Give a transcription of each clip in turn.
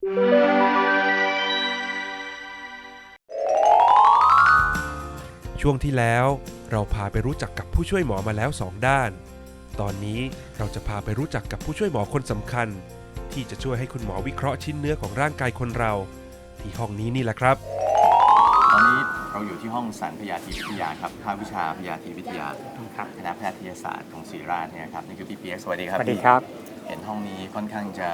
ช่วงที่แล้วเราพาไปรู้จักกับผู้ช่วยหมอมาแล้ว 2 ด้าน ตอนนี้เราจะพาไปรู้จักกับผู้ช่วยหมอคนสำคัญ ที่จะช่วยให้คุณหมอวิเคราะห์ชิ้นเนื้อของร่างกายคนเรา ที่ห้องนี้นี่แหละครับ ตอนนี้เราอยู่ที่ห้องสันพยาธิวิทยาครับภาควิชาพยาธิวิทยาครับคณะแพทยศาสตร์ของศรีราชเนี่ยนะครับนี่คือพี่เปียกสวัสดีครับสวัสดีพี่ครับ เห็นห้องนี้ค่อนข้างจะ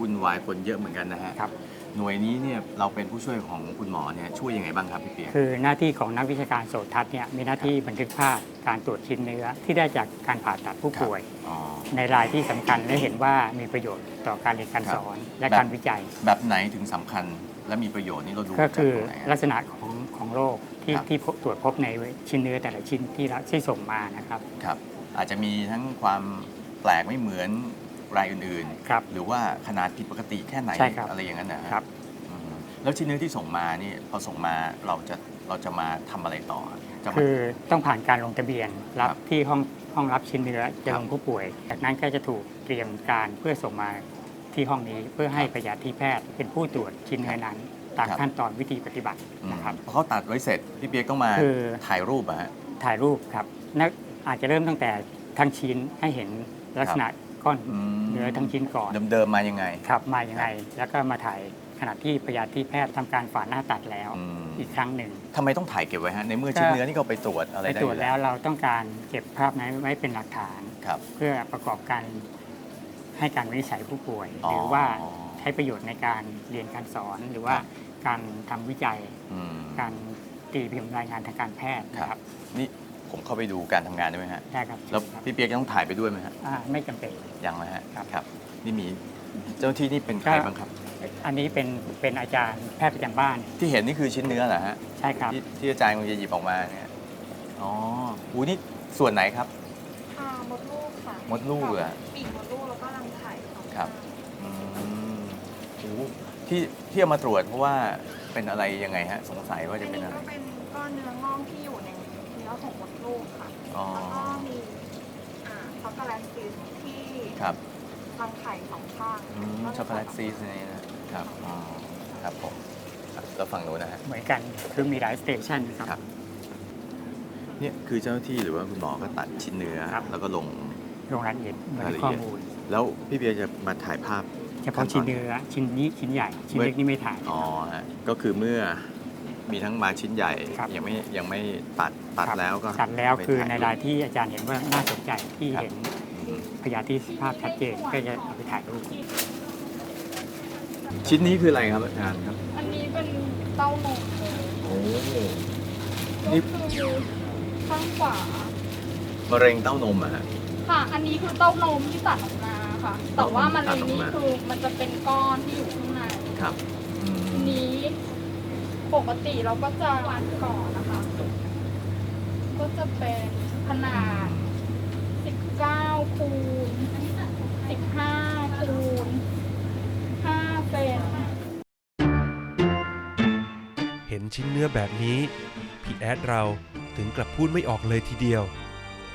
วุ่นวายคนเยอะเหมือนกันนะฮะครับ หน่วยนี้เนี่ยเราเป็นผู้ช่วยของคุณหมอเนี่ยช่วยยังไงบ้างครับพี่เปียก คือหน้าที่ของนักวิชาการโสตทัศน์เนี่ยมีหน้าที่บันทึกภาพการตรวจชิ้นเนื้อที่ได้จากการผ่าตัดผู้ป่วย อ๋อ ในรายที่สำคัญและเห็นว่ามีประโยชน์ต่อการเรียนการครับ สอนและแบบการวิจัย แบบไหนถึงสำคัญและมีประโยชน์นี่เราดูก็คือจากตรงไหนลัอะกษณะของของโรคที่ครับ ที่พบตรวจพบในชิ้นเนื้อแต่ละชิ้นที่เราที่ส่งมานะครับ ครับ อาจจะมีทั้งความแปลกไม่เหมือน รายอื่นครับๆ หรือว่าขนาดผิดปกติแค่ไหนใช่ครับอะไรอย่างนั้นนะฮะครับ อืมแล้วชิ้นเนื้อที่ส่งมานี่พอส่งมาเราจะเราจะมาทำอะไรต่อจะมา คือต้องผ่านการลงทะเบียนรับครับที่ห้องห้องรับชิ้นเนื้อจะครับลงผู้ป่วย จากนั้นก็จะถูกเตรียมการเพื่อส่งมาที่ห้องนี้เพื่อให้พยาธิแพทย์เป็นผู้ตรวจชิ้นเนื้อนั้นตามครับ ขั้นตอนวิธีปฏิบัติอืมนะครับ พอเขาตัดไว้เสร็จพี่เปียกต้องมาคือ ถ่ายรูปอะฮะ ถ่ายรูปครับนักอาจจะเริ่มตั้งแต่ทั้งชิ้นให้เห็นลักษณะ ก้อนอืมเนื้อทั้งชิ้นก่อนเดิมๆมายังไงครับมายังไง แล้วก็มาถ่ายขณะที่พยาธิแพทย์ทำการฝาหน้าตัดแล้ว อืมอีกครั้งหนึ่ง ทำไมต้องถ่ายเก็บไว้ฮะในเมื่อชิ้นก็ เนื้อนี่ก็ไปตรวจอะไรไปได้ตรวจอยู่แล้วเราต้องการเก็บภาพนั้นไว้เป็นหลักฐาน ครับ เพื่อประกอบการให้การวินิจฉัยผู้ป่วย อ๋อหรือว่าใช้ประโยชน์ในการเรียนการสอนหรือว่าครับ การทำวิจัย อืม การตีพิมพ์รายงานทางการแพทย์นะครับนี่ ผมเข้าไปดูการทำงานได้ไหมฮะ ได้ครับแล้วครับพี่เปียกต้องถ่ายไปด้วยไหมฮะ อ่าไม่จำเป็น ยังนะฮะ ครับ ครับ นี่มีเจ้าหน้าที่นี่เป็นใครก็บ้างครับ อันนี้เป็นเป็นอาจารย์แพทย์ประจำบ้านที่เห็นนี่คือชิ้นเนื้อเหรอฮะ ใช่ครับ ที่ที่อาจารย์คงจะหยิบออกมาเนี่ย อ๋อหูนี่ส่วนไหนครับ อ่ามดลูกค่ะมดลูกเหรอปีกมดลูกแล้วก็รังไข่ของครับ อืมโอ้ที่ที่เอามาตรวจเพราะว่าเป็นอะไรยังไงฮะ สงสัยว่าอันจะเป็นนี้อะไร ก็เป็นก้อนเนื้องอกที่อยู่ ในเนื้อของมดลูกค่ะ อ๋อ แล้วก็มีอ่าช็อกโกแลตซีสที่ครับรังไข่สองข้างอืมช็อกโกแลตซีสนี่นะครับ อ๋อ ครับผมครับแล้วฝั่งนู้นนะฮะ เหมือนกันคือมีหลายสเตชันครับ ครับ เนี่ยคือเจ้าหน้าที่หรือว่าคุณหมอก็ตัดชิ้นเนื้อ ครับ แล้วก็ลงลงรายละเอียดเหมือนรายละข้อเอียดมูลแล้วพี่เบียร์จะมาถ่ายภาพ เฉพาะชิ้นเนื้อชิ้นนี้ชิ้นใหญ่ ชิ้นเล็กนี่ไม่ถ่าย อ๋อฮะก็คือเมื่อ มีทั้งมาชิ้นใหญ่ ครับ ยังไม่ยังไม่ตัดตัดครับแล้วก็ตัดแล้วไปคือถ่ในรายที่อาจารย์เห็นว่าน่าสนใจที่ครับเห็นอืมพยาธิภาพชัดเจนก็จะเอาไปถ่ายรูปชิ้นนี้คืออะไรครับอาจารย์ครับอันนี้เป็นเต้านมโอ้ก็คือข้างขวามะเร็งเต้านมอะฮะ ค่ะ อันนี้คือเต้านมที่ตัดออกมาค่ะ แต่ว่ามันตัในดออกนี้มาคือมันจะเป็นก้อนที่อยู่ข้างในครับอืมทีนี้ ปกติเราก็จะวัดก่อนนะคะ ก็จะเป็นขนาด 19 คูณ 15 คูณ 5 เซนเห็นชิ้นเนื้อแบบนี้พี่แอดเราถึงกลับพูดไม่ออกเลยทีเดียว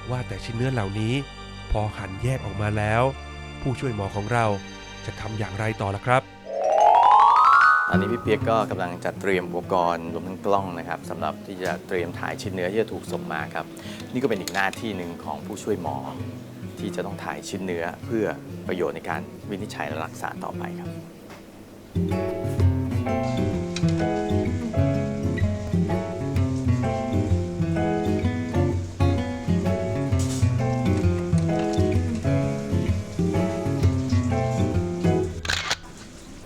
ว่าแต่ชิ้นเนื้อเหล่านี้พอหั่นแยกออกมาแล้ว ผู้ช่วยหมอของเราจะทำอย่างไรต่อล่ะครับ ตอนนี้พี่เปียกก็กำลังจัดเตรียมอุปกรณ์รวมทั้งกล้องนะครับสำหรับที่จะเตรียมถ่ายชิ้นเนื้อที่จะถูกส่งมาครับ นี่ก็เป็นอีกหน้าที่หนึ่งของผู้ช่วยหมอ ที่จะต้องถ่ายชิ้นเนื้อเพื่อประโยชน์ในการวินิจฉัยและรักษาต่อไปครับ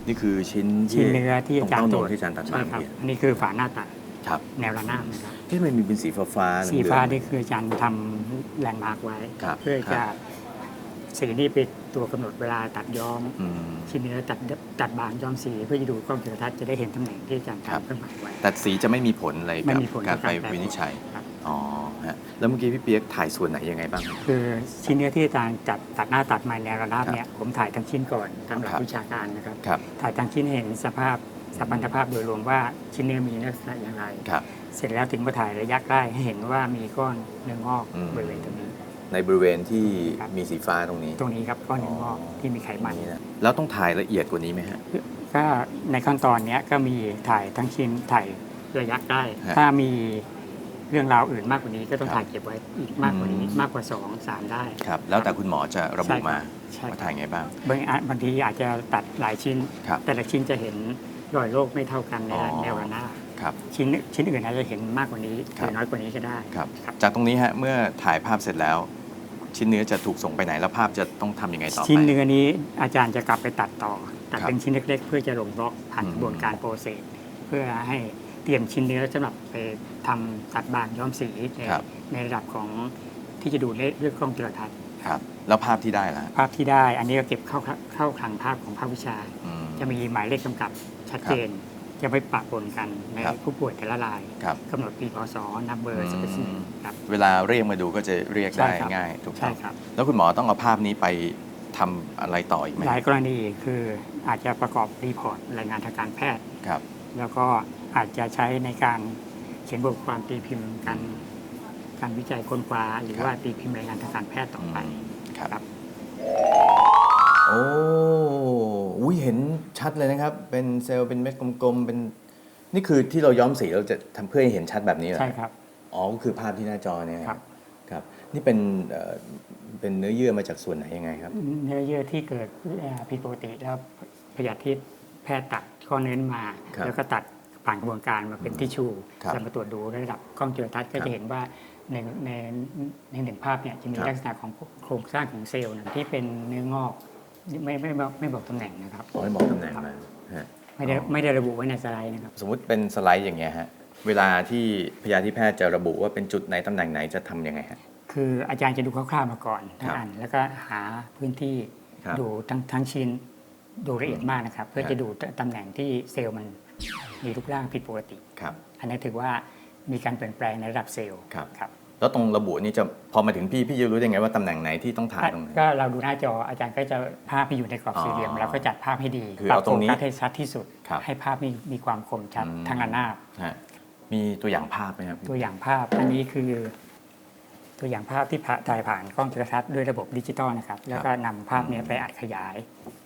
นี่คือชิ้นชิ้นเนื้อที่อาจารย์ตตรรงวเต้านจมที่อาจารย์ตัดมาใช่ครับเนี่ยอันนี้คือฝาหน้าตัดครับแนวระนาบนะครับที่มันมีเป็นสีฟ้าฟ้าๆสีเหลืองๆฟ้านี่คืออาจารย์ทำแลนด์มาร์กไว้ครับเพื่อคจะรับสีนี้เป็นตัวกำหนดเวลาตัดย้อมอืมชิ้นเนื้อตัดตัดบางย้อมสีเพื่อจะดูกล้องจุลทรรศน์จะได้เห็นตำแหน่งที่อาจารย์ครับทำเครื่องหมายไว้แต่สีจะไม่มีผลอะไรไม่กับมีผลการกับไปการแปลวินิจฉัยครับ อ๋อฮะแล้วเมื่อกี้พี่เปียกถ่ายส่วนไหนยังไงบ้าง คือชิ้นเนื้อที่อาจารย์จัดตัดหน้าตัดมาแนวระนาบครับเนี่ยผมถ่ายทั้งชิ้นก่อนตามหลักครับ วิชาการนะครับ ครับถ่ายทั้งชิ้นให้เห็นสภาพสัมพันธภาพโดยรวมว่าชิ้นเนื้อมีลักษณะอย่างไร ครับ เสร็จแล้วถึงมาถ่ายระยะใกล้ให้เห็นว่ามีก้อนเนื้องอกอืม บริเวณตรงนี้ ในบริเวณที่ครับ มีสีฟ้าตรงนี้ตรงนี้ครับก้อนเนื้องอกที่มีไขมัน นี่นะแล้วต้องถ่ายละเอียดกว่านี้ไหมฮะ ก็ในขั้นตอนเนี้ยก็มีถ่ายทั้งชิ้นถ่ายระยะได้ฮะ ถ้ามี เรื่องราวอื่นมากกว่านี้ก็ต้องครับถ่ายเก็บไว้อีกมากกว่านี้อืมมากกว่าสองสามได้ ครับ แล้วแต่คุณหมอจะระบุใช่ครับมาใช่ ว่าถ่ายไงบ้าง บางอันบางทีอาจจะตัดหลายชิ้น ครับแต่ละชิ้นจะเห็นรอยโรคไม่เท่ากันในอ๋อ แนวระนาบครับ ชิ้นชิ้นอื่นอาจจะเห็นมากกว่านี้คหรับ รือน้อยกว่านี้ก็ได้ ครับ ครับ จากตรงนี้ฮะเมื่อถ่ายภาพเสร็จแล้ว ชิ้นเนื้อจะถูกส่งไปไหนแล้วภาพจะต้องทำยังไงต่อไป ชิ้นเนื้อนี้อาจารย์จะกลับไปตัดต่อ ตัดครับเป็นชิ้นเล็ก ๆ เพื่อจะลงบล็อกผ่านอืม กระบวนการโปรเซสเพื่อให้ เตรียมชิ้นเนื้อสำหรับไปทำตัดบางย้อมสีในครับ ในระดับของที่จะดูเลด้วยกล้องจุลทรรศน์ครับ แล้วภาพที่ได้ล่ะภาพที่ได้ อันนี้ก็เก็บเข้าเข้าคลังภาพของภาควิชา อืม จะมีหมายเลขกำกับชัดเจน จะไม่ปะปนกันในครับ ผู้ป่วยแต่ละรายครับ กำหนดปีพศนับเบออืร์มสเปซิเมนครับ เวลาเรียกมาดูก็จะเรียกได้ใช่ครับ ง่ายถูกต้ใช่องครับ แล้วคุณหมอต้องเอาภาพนี้ไปทำอะไรต่ออีกไหมหลายกรณีคืออาจจะประกอบรีพอร์ตรายงานทางการแพทย์ ครับ แล้วก็อาจจะใช้ในการเขียนบทความตีพิมพ์การการวิจัยค้นคว้าหรือครับว่าตีพิมพ์รายงานทางการแพทย์ต่อไปอืมครับครับ โอ้อุ้ยเห็นชัดเลยนะครับ เป็นเซลล์เป็นเม็ดกลมๆเป็นนี่คือที่เราย้อมสีเราจะทำเพื่อให้เห็นชัดแบบนี้เหรอใช่ครับอ๋อก็คือภาพที่หน้าจอเนี่ยครับครับ นี่เป็นเอ่อเป็นเนื้อเยื่อมาจากส่วนไหนยังไงครับ เนื้อเยื่อที่เกิดเอ่อผิดปกติแล้วพยาธิแพทย์ตัด ข้อเน้นมา ครับแล้วก็ตัดผ่านกระบวนการมาเป็นทิชชูครับแล้วมาตรวจดูระดับกล้องจุลทรรศน์ก็ครับจะเห็นว่าในในในหนึ่งภาพเนี่ยจะมีครับลักษณะของโครงสร้างของเซลล์นะที่เป็นเนื้องอกไม่ไม่ไม่บอกไม่บอกตำแหน่งนะครับขอให้บอกตำแหน่งมาฮะ ไม่ได้อ๋อ ไม่ได้ระบุไว้ในสไลด์นะครับ สมมุติเป็นสไลด์อย่างเงี้ยฮะ เวลาที่พยาธิแพทย์จะระบุว่าเป็นจุดไหนตำแหน่งไหนจะทำยังไงฮะ คืออาจารย์จะดูคร่าวๆมาก่อนทั้ครังบอันแล้วก็หาพื้นที่ครับดูทั้งทั้งชิ้น ดูละเอียดมากนะครับ เพื่อครับจะดูตำแหน่งที่เซลล์มันมีรูปร่างผิดปกติ ครับ อันนี้ถือว่ามีการเปลี่ยนแปลงในระดับเซลล์ครับ ครับ แล้วตรงระบุนี่จะพอมาถึงพี่พี่จะรู้ได้ไงว่าตำแหน่งไหนที่ต้องถ่ายตรงไหน ก็เราดูหน้าจออาจารย์ก็จะภาพไปอยู่ในกรอบอ๋อสี่เหลี่ยมเราก็จัดภาพให้ดีคือปรับเอาตรงนี้โฟกัสให้ชัดที่สุด ครับให้ภาพมีมีความคมชัดอืมทั้งระนาบ ฮะมีตัวอย่างภาพไหมครับ ตัวอย่างภาพอันนี้คือ ตัวอย่างภาพที่ถ่ายผ่านกล้องจุลทรรศน์ด้วยระบบดิจิตอลนะครับ แล้วก็นำภาพเนี้ไปอัดขยายทุกๆ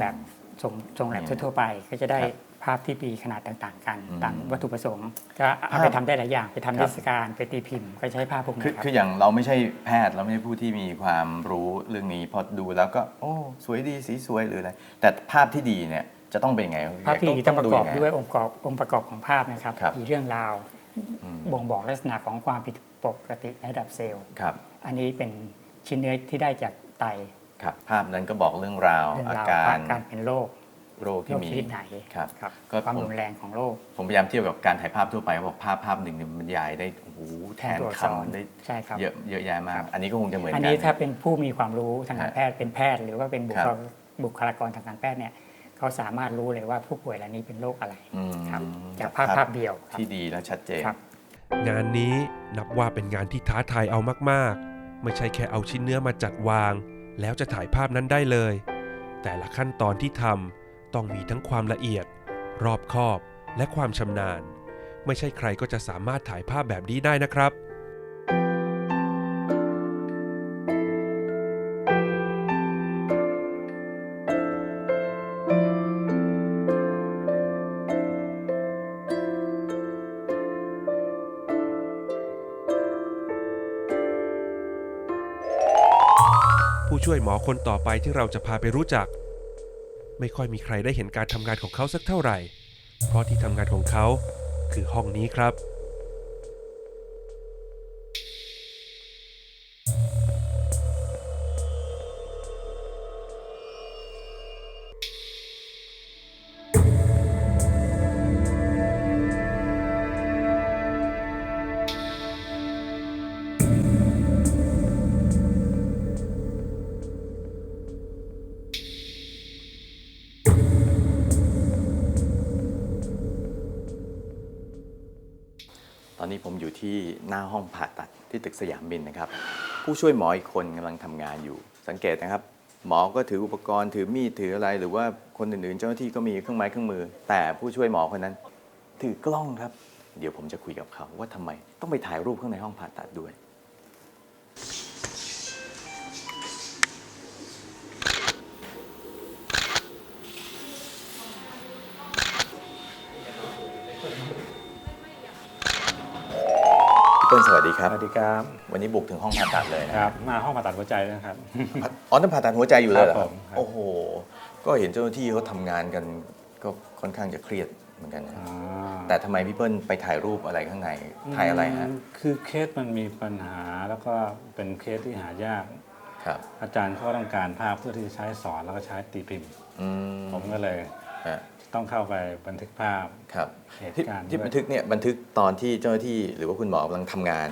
แบบส่งส่งแลบทั่วๆไปก็จะได้ครับภาพที่มีขนาดต่าง ๆ กันอืมตามวัตถุประสงค์ก็เอาไปทำได้หลายอย่างไปทำคเทรับศกาลไปตีพิมพ์ ก็ใช้ภาพพวกคือนี้ครับคืออย่างเราไม่ใช่แพทย์เราไม่ใช่ผู้ที่มีความรู้เรื่องนี้พอดูแล้วก็ โอ้สวยดีสีสวยหรืออะไรแต่ภาพที่ดีเนี่ยจะต้องเป็นยังไงภาพที่ดีต้องประกอบยัไงด้วยองค์ประกอบองค์ประกอบของภาพนะครับครับมีเรื่องราวอืมบ่งบอกลักษณะของความผิดปกติในระดับเซลล์ครับอันนี้เป็นชิ้นเนื้อที่ได้จากไต ครับภาพนั้นก็บอกเรื่องราวเรื่องอาราการวการเป็นโรคโรคโรที่คมี ชนิดไหนครับครับก็ความผม รุนแรงของโรคผมพยายามเทียบกับการถ่ายภาพทั่วไปเขาบอกภาพภาพหนึ่งเนี่ยมันบรรยายได้โอ้โหแทนตัวอักษรคำได้ใช่ครับ เยอะเยอะแยะมากอันนี้ก็คงจะเหมือนอักันน นี้ถ้าเป็นผู้มีความรู้ทางการฮะแพทย์เป็นแพทย์ หรือว่าเป็นบุคครัลาบบุคลากรทางการแพทย์เนี่ยเขาสามารถรู้เลยว่าผู้ป่วยรายนี้เป็นโรคอะไรอืมครับจากภาพภาพเดียวครับ ที่ดีและชัดเจน ครับ งานนี้นับว่าเป็นงานที่ท้าทายเอามาก ๆ ไม่ใช่แค่เอาชิ้นเนื้อมาจัดวาง แล้วจะถ่ายภาพนั้นได้เลย แต่ละขั้นตอนที่ทำต้องมีทั้งความละเอียด รอบคอบและความชำนาญ ไม่ใช่ใครก็จะสามารถถ่ายภาพแบบนี้ได้นะครับ คนต่อไปที่เราจะพาไปรู้จัก ไม่ค่อยมีใครได้เห็นการทำงานของเขาสักเท่าไหร่ เพราะที่ทำงานของเขาคือห้องนี้ครับ กสยามบินนะครับ ผู้ช่วยหมออีกคนกำลังทำงานอยู่ สังเกตนะครับ หมอก็ถืออุปกรณ์ถือมีดถืออะไร หรือว่าคนอื่นๆ เจ้าหน้าที่ก็มีเครื่องไม้เครื่องมือ แต่ผู้ช่วยหมอคนนั้น ถือกล้องครับ เดี๋ยวผมจะคุยกับเขาว่าทำไมต้องไปถ่ายรูปข้างในห้องผ่าตัดด้วย ครับ สวัสดีครับ วันนี้บุกถึงห้องผ่าตัดเลยนะครับ มาห้องผ่าตัดหัวใจนะครับ อ๋อนั่นผ่าตัดหัวใจอยู่เลยเหรอครับครับผมครับโอ้โห ก็เห็นเจ้าหน้าที่เขาทำงานกันก็ค่อนข้างจะเครียดเหมือนกันนะอ่าแต่ทำไมพี่เปิ้ลไปถ่ายรูปอะไรข้างใน ถ่ายอะไรฮะมคือเคสมันมีปัญหาแล้วก็เป็นเคสที่หายาก ครับ อาจารย์เขาต้องการภาพเพื่อที่จะใช้สอนแล้วก็ใช้ตีพิมพ์ อืมผมก็เลยฮะต้องเข้าไปบันทึกภาพ ครับ เหตุที่การณ์ที่ด้วย บันทึกเนี่ยบันทึกตอนที่เจ้าหน้าที่หรือว่าคุณหมอกำลังทำงาน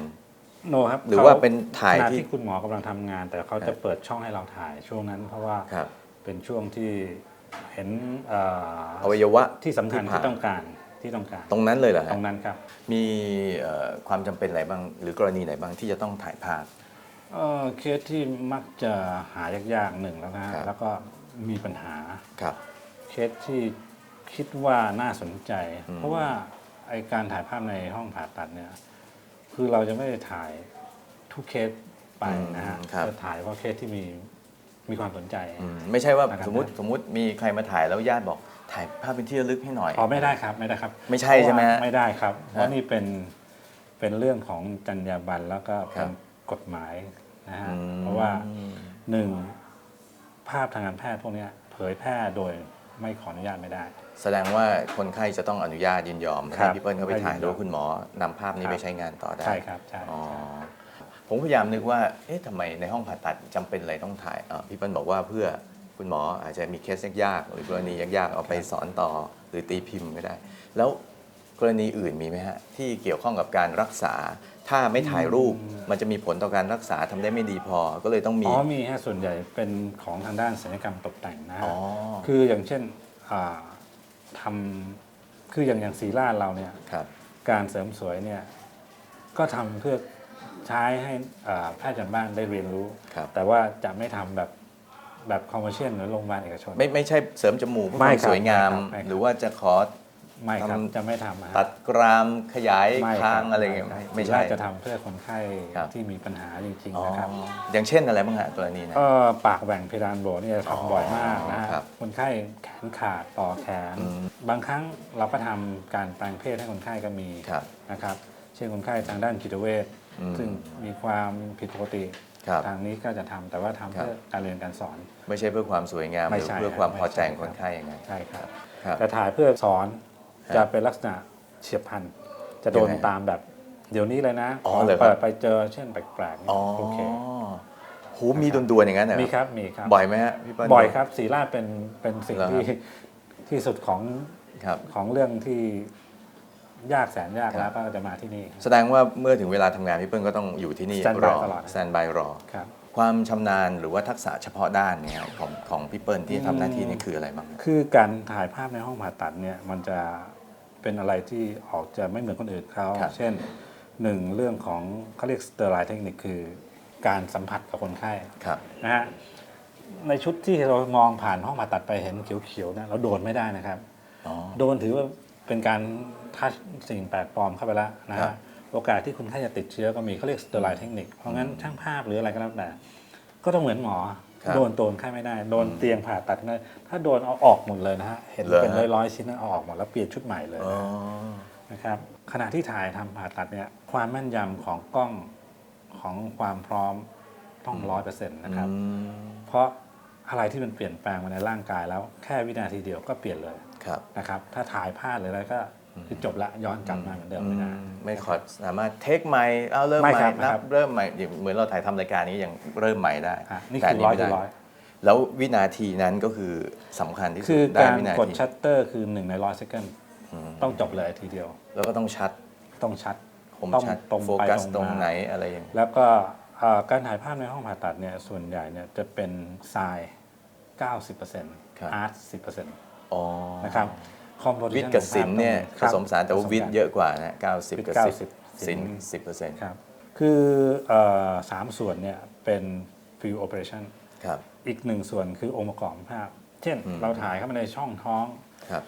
โนครับหรือว่าขเป็นถ่ายขณะที่ ที่คุณหมอกำลังทำงาน แต่เขาครัจะบเปิดช่องให้เราถ่ายช่วงนั้น เพราะว่าครับ เป็นช่วงที่เห็นเอ่ออวัยวะที่สำคัญผ่าที่ต้องการที่ต้องการตรงนั้นเลยเหรอตฮะรงนั้นครับมีเอ่อความจำเป็นอะไรบ้าง หรือกรณีไหนบ้างที่จะต้องถ่ายภาพ เอ่อเคสที่มักจะหายากๆหนึ่งแล้วนะฮะครับ แล้วก็มีปัญหา ครับ เคสที่คิดว่าน่าสนใจอืมเพราะว่าไอการถ่ายภาพในห้องผ่าตัดเนี่ย คือเราจะไม่ได้ถ่ายทุกเคสไปนะฮะอืมครับ จะถ่ายว่าเคสที่มีมีความสนใจ อืมไม่ใช่ว่านะครับ สมมติสมมติมีใครมาถ่ายแล้วญาติบอกถ่ายภาพเป็นที่ระลึกให้หน่อย อ๋อไม่ได้ครับไม่ได้ครับไม่ใช่ใช่ไหมฮะเพราะว่าไม่ได้ครับ เพราะฮะนี่เป็นเป็นเรื่องของจรรยาบรรณแล้วก็ครัเป็บ นกฎหมายนะฮะอืมเพราะว่าหนึ่งภาพทางการแพทย์พวกเนี้ยเผยแพร่โดยไม่ขออนุญาตไม่ได้ แสดงว่าคนไข้จะต้องอนุญาตยินยอมครัให้บพี่เปิ้ลเข้าไปถ่ายให้ยินยอมหรือว่าคุณหมอนำภาพนี้ครับไปใช้งานต่อได้ใช่ครับใช่อ๋อใช่ผมพยายามนึกว่า เอ๊ะทำไมในห้องผ่าตัดจำเป็นอะไรต้องถ่ายอ่าพี่เปิ้ลบอกว่าเพื่อคุณหมออาจจะมีเคสยากๆหรือกรณียากๆเอาไปสอนต่อหรือตีพิมพ์ก็ได้ แล้วกรณีอื่นมีไหมฮะ ที่เกี่ยวข้องกับการรักษา ถ้าไม่ถ่ายรูปมันจะมีผลต่อการรักษาทำได้ไม่ดีพอก็เลยต้องมี อ๋อมีฮะส่วนใหญ่เป็นของทางด้านศัลยกรรมตกแต่งนะฮะอ๋อ คืออย่างเช่นอ่า ทำคืออย่างอย่างสีราชเราเนี่ยครับ การเสริมสวยเนี่ยก็ทำเพื่อใช้ให้อ่าแพทย์จำบ้านได้เรียนรู้ ครับ แต่ว่าจะไม่ทำแบบแบบคอมเมอร์เชียลหรือโรงพยาบาลเอกชน ไม่ไม่ใช่เสริมจมูกเพื่อคไม่วามครับสวยงาม ไม่ครับหรือว่าจะขอ ไม่ครับ ทำจะไม่ทำฮะตัดกรามขยายไม่คางบอะไรอย่างเงี้ยคบไม่ไม่สีใช่ราชจะทำเพื่อคนไข้ครับ ที่มีปัญหาจริงอ๋อๆนะครับอย่างเช่นอะไรบ้างฮะกรณีนะเอ่อปากแหว่งเพดานโหวเนี่ยอ๋อทำบ่อยมากนะฮะครับคนไข้แขนขาดต่อแขน อืม บางครั้งเราก็ทำการแปลงเพศให้คนไข้ก็มีครับ นะครับ เช่นคนไข้ทางด้านจิตเวชอืมซึ่งมีความผิดปกติ ครับ ทางนี้ก็จะทำแต่ว่าทำครับเพื่อการเรียนการสอน ไม่ใช่เพื่อความสวยงามหไม่รือใช่เพื่อความครับพอใจไม่ของใช่คนไข้อย่างไงใช่ครับ ครับแต่ถ่ายเพื่อสอนครับ จะเป็นลักษณะเฉียบพลันจะโดนยังไงตามแบบ เดี๋ยวนี้เลยนะอ๋อเหรอครับ เปิดไปเจอเช่นแปลกๆเนี่ยอ๋อโอเคหูมีดวนๆอย่างนั้นเหรอมีครับมีครับ บ่อยไหมฮะพี่เปิ้ล บ่อยครับสีราชเป็นเป็นสิ่งเหรอที่ครับที่สุดของครับ ของเรื่องที่ยากแสนยากครัแล้บวก็จะมาที่นี่ แสดงว่าเมื่อถึงเวลาทำงานพี่เปิ้ลก็ต้องอยู่ที่นี่ Stand ร by อตลอด สแตนบายรอ ครับ ความชำนาญหรือว่าทักษะเฉพาะด้านเนี่ยของของพี่เปิ้ลที่ทำหน้าที่นี่คืออะไรบ้าง คือการถ่ายภาพในห้องผ่าตัดเนี่ยมันจะ เป็นอะไรที่ออกจะไม่เหมือนคนอื่นเขาครับ เช่นหนึ่งเรื่องของเขาเรียกสเตอร์ไลเทคนิคคือ การสัมผัสกับคนไข้ครับ นะฮะในชุดที่เรามองผ่านห้องผ่าตัดไปเห็นเขียวๆนะเราโดนไม่ได้นะครับ อ๋อ โดนถือว่าเป็นการทัชสิ่งแปลกปลอมเข้าไปแล้วนะครัฮะบ โอกาสที่คุณไข้จะติดเชื้อก็มีเขาเรียกสเตอร์ไลเทคนิคเพราะงั้นช่างภาพหรืออะไรก็แล้วแต่ก็ต้องเหมือนหมอ ครับโดนตัวคนไข้ไม่ได้ โดนเตียงผ่าตัดก็ถ้าโดนเอาออกหมดเลยนะฮะ เห็นเหรอเป็นฮะร้อยๆชิ้นเอาออกหมดแล้วเปลี่ยนชุดใหม่เลยอ๋อนะครับขณะที่ถ่ายทำผ่าตัดเนี่ยความแม่นยำของกล้องของความพร้อมต้องร้อยเปอร์เซ็นต์นะครับอืมเพราะอะไรที่มันเปลี่ยนแปลงมาในร่างกายแล้วแค่วินาทีเดียวก็เปลี่ยนเลยครับนะครับ ถ้าถ่ายพลาดหรืออะไรก็ คือจบละย้อนกลับมาเหมือนเดิมไม่ได้อืมไม่ขอสามารถเทคใหม่เอาเริ่มไม่ใหม่ครับนัครับบเริ่มใหม่อย่างเหมือนเราถ่ายทำรายการนี้ยังเริ่มใหม่ได้อะนี่แต่คือร้อยไม่ต่อได้ร้อย แล้ววินาทีนั้นก็คือสำคัญที่สุคืดอได้การวินากดทีชัตเตอร์คือหนึ่งในร้อยเซคันด์อืมต้องจบเลยทีเดียว แล้วก็ต้องชัดต้องชัดคมต้องชัดตรงโฟไปกัสตรงตรงมาไหนอะไรอย่างแล้วก็เอ่อการถ่ายภาพในห้องผ่าตัดเนี่ยส่วนใหญ่เนี่ยจะเป็นทราย 90%อาร์ต10%อ๋อนะครับ composition วิทย์กับศิลป์เนี่ยผครับสมสารแต่ว่าผสมวิทย์เยอะกว่านะ90วิทย์กับเก้า10สิบศิลป์10เปอร์เซ็นต์ครับคือเอ่อสามส่วนเนี่ยเป็น field operation ครับอีกหนึ่งส่วนคือองค์ประกอบภาพ เช่นอืมเราถ่ายเข้ามาในช่องท้องครับ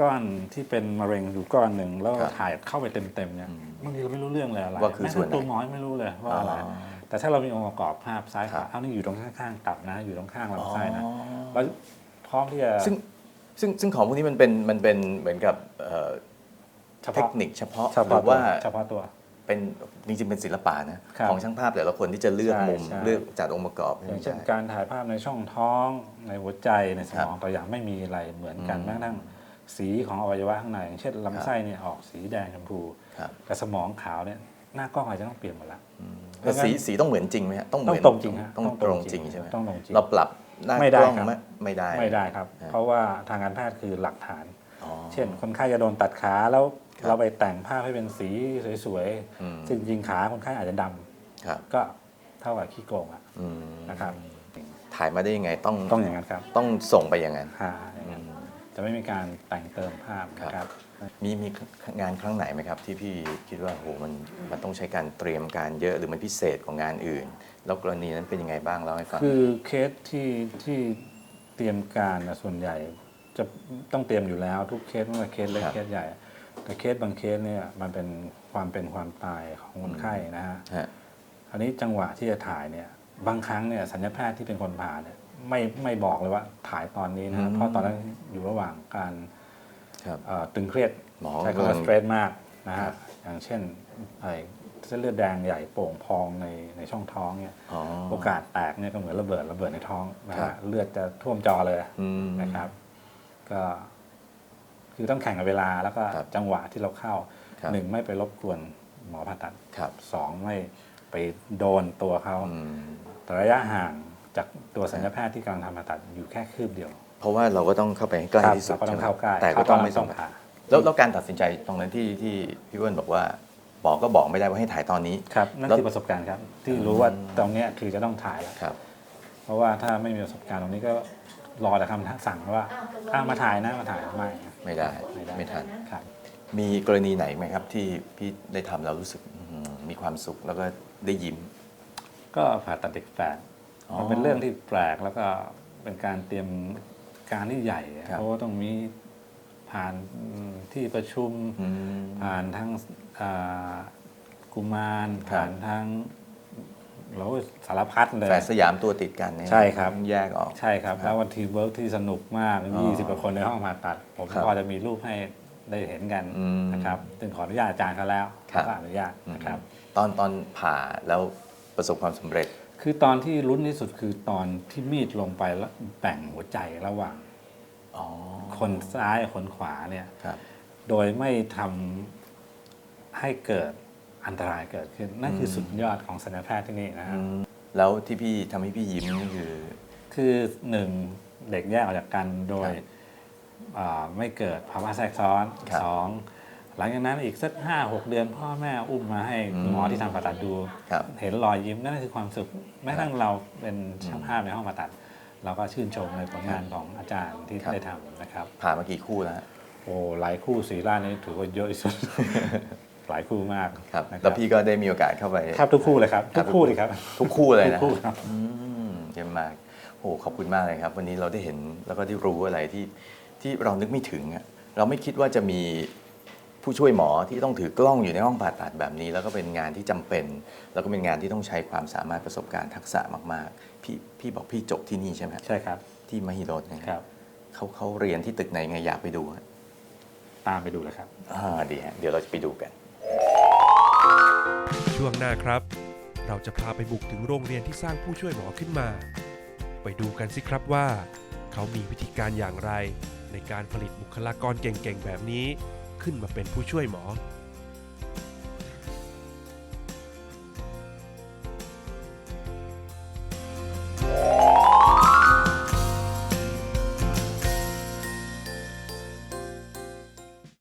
ก้อนที่เป็นมะเร็งอยู่ก้อนหนึ่งแล้วครับถ่ายเข้าไปเต็มๆเนี่ยอืมบางทีเราไม่รู้เรื่องเลยอะไรว่าคือส่วนไหนแม้แต่ตัวหมอยังไม่รู้เลยว่าอะไรอ๋อแต่ถ้าเรามีองค์ประกอบภาพซ้ายครัขวาบเอานี่อยู่ตรงข้างๆตับนะ อยู่ตรงข้างลำไส้นะอ๋อแล้วพร้อมที่จะซึ่ง ซึ่งซึ่งของพวกนี้มันเป็นมันเป็นเหมือนกับเอ่อเฉเทพาะคนิคเฉพาะเฉหพาะรือว่าเฉพาะตัว เป็นจริงๆเป็นศิลปะนะครับของช่างภาพแต่ละคนที่จะเลือกใช่มุมใช่ เลือกจัดองค์ประกอบอย่างเช่นใช่ การถ่ายภาพในช่องท้องในหัวใจในสมองครับตัวอย่างไม่มีอะไรเหมือนกันอืมแม้กระทั่งสีของอวัยวะข้างในอย่างเช่นลำไส้เนี่ยออกสีแดงชมพูครับ แต่สมองขาวเนี่ยหน้ากล้องอาจจะต้องเปลี่ยนหมดละ แล้วสีสีต้องเหมือนจริงไหมฮะต้องเหต้อมืงอนตรงจริงฮะต้องตรงจริงใช่ไหมต้องตรงจริง เราปรับ หน้าไม่ได้กล้องครับ ไม่ไม่ได้ ไม่ได้ครับ ฮะ เพราะว่าทางการแพทย์คือหลักฐาน อ๋อ เช่น คนไข้จะโดนตัดขาแล้วครับเราไปแต่งภาพให้เป็นสีสวยอืม ๆซึ่งจริงๆขาคนไข้อาจจะดำครับก็เท่ากับขี้โกงอะอืมนะครับถ่ายมาได้ยังไงต้องต้องอย่างนั้นครับต้องส่งไปอย่างนั้น หาอย่างนั้นจะไม่มีการแต่งเติมภาพนะครับ มีมีงานครั้งไหนไหมครับ ที่พี่คิดว่าโหมันมันต้องใช้การเตรียมการเยอะหรือมันพิเศษของงานอื่น แล้วกรณีนั้นเป็นยังไงบ้างเล่าให้ฟังคือเคสที่ที่เตรียมการนะส่วนใหญ่ จะต้องเตรียมอยู่แล้ว ทุกเคสไม่ว่าเคสเล็กครับเคสใหญ่ แต่เคสบางเคสเนี่ยมันเป็นความเป็นความตายของคนไข้นะฮะฮะอันนี้จังหวะที่จะถ่ายเนี่ยบางครั้งเนี่ยสัญญาแพทย์ที่เป็นคนผ่าเนี่ยไม่ไม่บอกเลยว่าถ่ายตอนนี้นะฮะเพราะตอนนั้นอยู่ระหว่างการครับเอ่อ ตึงเครียดหมอใช้กำคำลัว่างสเตรสมากนะครัฮะบอย่างเช่นไอ้เส้นเลือดแดงใหญ่โป่งพองในในช่องท้องเนี่ยอ๋อโอกาสแตกเนี่ยก็เหมือนระเบิดระเบิดในท้องนะครัฮะบเลือดจะท่วมจอเลยอืมนะครับ ก็คือต้องแข่งกับเวลาแล้วก็ครับจังหวะที่เราเข้าครับหนึ่งไม่ไปรบกวนหมอผ่าตัดครับสองไม่ไปโดนตัวเขาอืมแต่ระยะห่างจากตัวสัญญาแพทย์ที่กำลังทำผ่าตัดอยู่แค่คืบเดียว เพราะว่าเราก็ต้องเข้าไปให้ใกล้ครับที่สุดเราก็ต้องใช่ไหมเข้าใกล้แต่ก็ต้องไม่ต้ต้อองงผ่าแล้วแล้วการตัดสินใจตรงนั้นที่ที่พี่อ้วนบอกว่าบอกก็บอกไม่ได้ว่าให้ถ่ายตอนนี้ ครับนั่นแล้ว คือประสบการณ์ครับ ที่รู้ว่าตรงเนี้ยคือจะต้องถ่ายแล้วครับ เพราะว่าถ้าไม่มีประสบการณ์ตรงนี้ก็รอแต่คำสั่งว่าอ้าวมาถ่ายนะมาถ่ายไม่ไม่ได้ไม่ได้ ไม่ทัน ครับ มีกรณีไหนไหมครับที่พี่ได้ทำแล้วรู้สึกอื้อหือมีความสุขแล้วก็ได้ยิ้ม ก็ผ่าตัดเด็กแฝดอ๋อ มันเป็นเรื่องที่แปลกแล้วก็เป็นการเตรียม การที่ใหญ่ครับ เพราะว่าต้องมีผ่านที่ประชุม อืม ผ่านทั้งอ่ากุมารครับ ผ่านทั้งเราสารพัดเลย แฝดสยามตัวติดกันเนี่ยใช่ครับแยกออก ใช่ครับครับแล้ววันทีเวิร์กที่สนุกมากอ๋อยี่สิบกว่าคนในห้องผ่าตัด ผมครับก็จะมีรูปให้ได้เห็นกันอืมนะครับซึ่งขออนุญาตอาจารย์เขาแล้วครับ ก็อนุญาตนะครับ ตอนตอนผ่าแล้วประสบความสำเร็จ คือตอนที่ลุ้นที่สุดคือตอนที่มีดลงไปแล้วแบ่งหัวใจระหว่างอ๋อคนซ้ายกับคนขวาเนี่ย ครับ โดยไม่ทำให้เกิดอันตรายเกิดขึ้น นั่นคือสุดยอดของศัลยแพทย์ที่นี่นะฮะแล้วที่พี่ทำให้พี่ยิ้มนี่คือ คือหนึ่งเด็กแยกออกจากกันโดยครับอ่าไม่เกิดภาวะแทรกซ้อนครับสอง หลังจากนั้นอีกสักห้าหกเดือนพ่อแม่อุ้มมาให้อืมหมอที่ทำผ่าตัดดู ครับเห็นรอยยิ้มนั่นคือความสุขแม้กระทั่งเราเป็นช่างภาพในห้องผ่าตัด เราก็ชื่นชมในผลงานของอาจารย์ที่ครับได้ทำนะครับ ผ่ามากี่คู่แล้วฮะโอ้หลายคู่สีราชนี่ถือว่าเยอะที่สุด หลายคู่มากครับนะคแล้รัวบพี่ก็ได้มีโอกาสเข้าไปแทบทุกคู่เลยครับครัทุบ กคู่เลยครับ ทุกคู่เลยทุนะกคู่ครับ อืมเยี่ยมมากโอ้ขอบคุณมากเลยครับ วันนี้เราได้เห็นแล้วก็ได้รู้อะไรที่ที่เรานึกไม่ถึงอะเราไม่คิดว่าจะมี ผู้ช่วยหมอที่ต้องถือกล้องอยู่ในห้องผ่าตัดแบบนี้ แล้วก็เป็นงานที่จำเป็น แล้วก็เป็นงานที่ต้องใช้ความสามารถประสบการณ์ทักษะมากๆ พี่พี่บอกพี่จบที่นี่ใช่ไหมใช่ครับ ที่มหิดลนะฮะครับเขาเขาเรียนที่ตึกไหนไงอยากไปดูฮะตามไปดูเลยครับอ่าดีฮะเดี๋ยวเราจะไปดูกัน ช่วงหน้าครับ เราจะพาไปบุกถึงโรงเรียนที่สร้างผู้ช่วยหมอขึ้นมา ไปดูกันสิครับว่า เขามีวิธีการอย่างไร ในการผลิตบุคลากรเก่งๆแบบนี้ ขึ้นมาเป็นผู้ช่วยหมอ